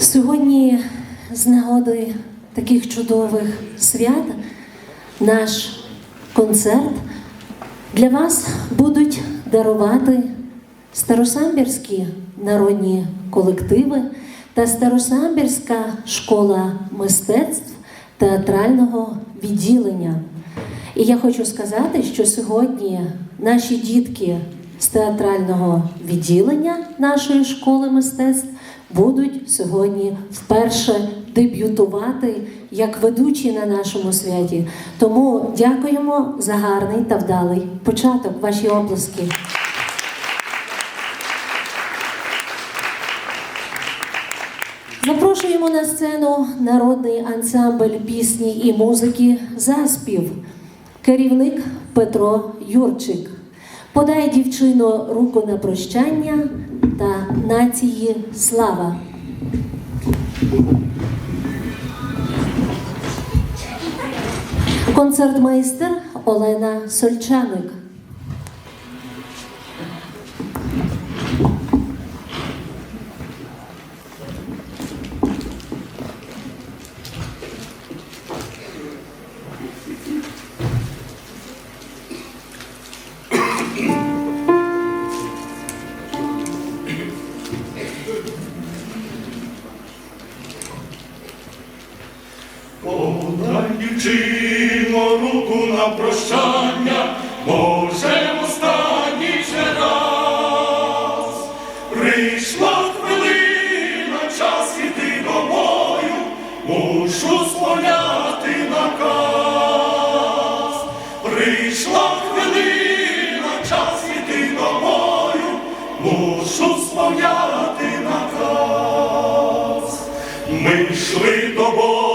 Сьогодні з нагоди таких чудових свят наш концерт для вас будуть дарувати старосамбірські народні колективи та старосамбірська школа мистецтв театрального відділення. І я хочу сказати, що сьогодні наші дітки з театрального відділення нашої школи мистецтв будуть сьогодні вперше дебютувати як ведучі на нашому святі. Тому дякуємо за гарний та вдалий початок. Ваші оплески. Запрошуємо на сцену народний ансамбль пісні і музики Заспів, керівник Петро Юрчик. Подай дівчино руку на прощання та нації слава. Концертмейстер Олена Сольчаник. Подай руку на прощання, може в останній ще раз. Прийшла хвилина, час іти домою, мушу сповняти наказ. Прийшла хвилина, час іти домою, мушу сповняти наказ. Ми йшли тобою